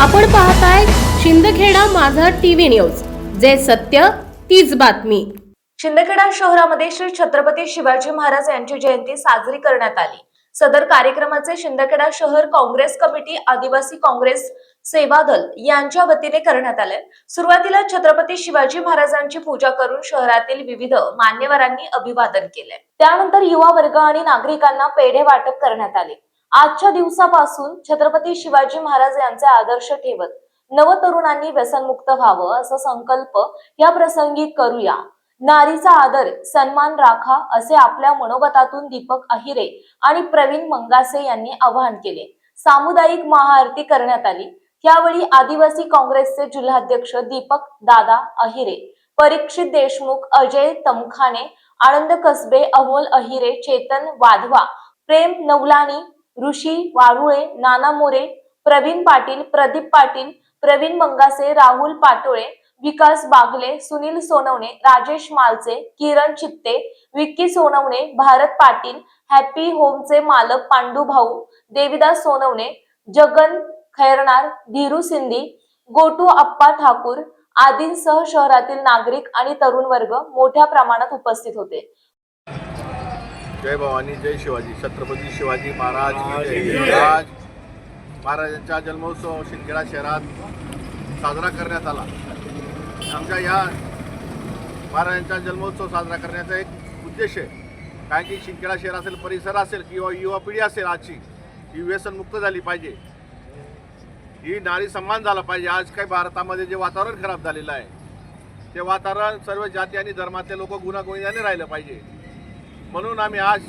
आपण पाहताय शिंदखेडा माझा टीव्ही न्यूज. जे सत्य तीच बातमी. शिंदखेडा शहरामध्ये श्री छत्रपती शिवाजी महाराज यांची जयंती साजरी करण्यात आली. सदर कार्यक्रमाचे शिंदखेडा शहर काँग्रेस कमिटी आदिवासी काँग्रेस सेवा दल यांच्या वतीने करण्यात आले. सुरुवातीला छत्रपती शिवाजी महाराजांची पूजा करून शहरातील विविध मान्यवरांनी अभिवादन केले. त्यानंतर युवा वर्ग आणि नागरिकांना पेढे वाटप करण्यात आले. आजच्या दिवसापासून छत्रपती शिवाजी महाराज यांचे आदर्श ठेवत नवतरुणांनी व्यसनमुक्त व्हावं असा संकल्प या प्रसंगी करूया. नारीचा आदर सन्मान राखा असे आपल्या मनोगतातून दीपक अहिरे आणि प्रवीण मंगासे यांनी आवाहन केले. सामुदायिक महाआरती करण्यात आली. त्यावेळी आदिवासी काँग्रेसचे जिल्हाध्यक्ष दीपक दादा अहिरे परीक्षित देशमुख अजय तमखाने आनंद कसबे अमोल अहिरे चेतन वाधवा प्रेम नवलानी ऋषी वारुळे नाना मोरे प्रवीण पाटील प्रदीप पाटील प्रवीण मंगासे राहुल पाटोळे विकास बागले सुनील सोनवणे राजेश मालचे किरण चित्ते विक्की सोनवणे भारत पाटील हॅपी होमचे मालक पांडू भाऊ देविदास सोनवणे जगन खैरणार धीरू सिंधी गोटू अप्पा ठाकूर आदींसह शहरातील नागरिक आणि तरुण वर्ग मोठ्या प्रमाणात उपस्थित होते. जय भवानी जय शिवाजी. छत्रपती शिवाजी महाराज. आज महाराजांचा जन्मोत्सव शिंदखेडा शहरात साजरा करण्यात आला. आमच्या या महाराजांचा जन्मोत्सव साजरा करण्याचा एक उद्देश आहे. कारण की शिंदखेडा शहर असेल परिसर असेल किंवा युवा पिढी असेल आजची ही व्यसनमुक्त झाली पाहिजे. ही नारी सन्मान झाला पाहिजे. आज काही भारतामध्ये जे वातावरण खराब झालेलं आहे ते वातावरण सर्व जाती आणि धर्मातले लोक गुणागोविंदाने राहिलं पाहिजे. म्हणून आम्ही आज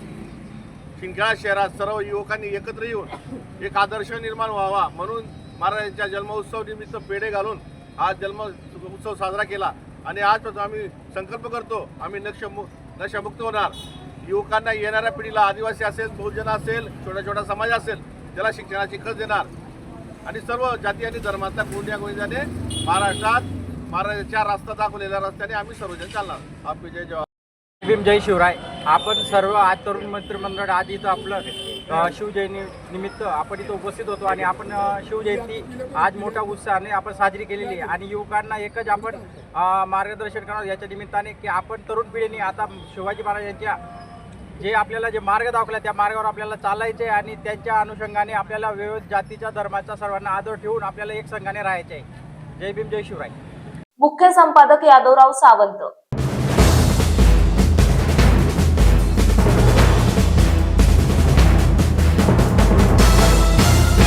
शिंदखेडा शहरात सर्व युवकांनी एकत्र येऊन एक आदर्श निर्माण व्हावा म्हणून महाराजांच्या जन्मोत्सव निमित्त पेढे घालून आज जन्म उत्सव साजरा केला. आणि आजपासून आम्ही संकल्प करतो आम्ही नक्ष नशामुक्त होणार. युवकांना येणाऱ्या पिढीला आदिवासी असेल बहुजन असेल छोटा छोटा समाज असेल त्याला शिक्षणाची खत देणार. आणि सर्व जाती आणि धर्मातल्या कोणत्या गोविंदाने महाराष्ट्रात महाराजांच्या रस्ता दाखवलेल्या रस्त्याने आम्ही सर्वजण चालणार. आपली जय जवाहर भीम जय शिवराय. आपण सर्व आज तरुण मंत्रिमंडळ आज इथं आपलं शिवजयंती निमित्त आपण इथं उपस्थित होतो आणि आपण शिवजयंती आज मोठ्या उत्साहाने आपण साजरी केलेली आहे. आणि युवकांना एकच आपण मार्गदर्शन करणार याच्या निमित्ताने की आपण तरुण पिढीने आता शिवाजी महाराजांच्या जे आपल्याला जे मार्ग दाखवला त्या मार्गावर आपल्याला चालायचे आहे आणि त्यांच्या अनुषंगाने आपल्याला विविध जातीच्या धर्माचा सर्वांना आदर ठेवून आपल्याला एक संघाने राहायचे आहे. जय भीम जय शिवराय. मुख्य संपादक यादवराव सावंत.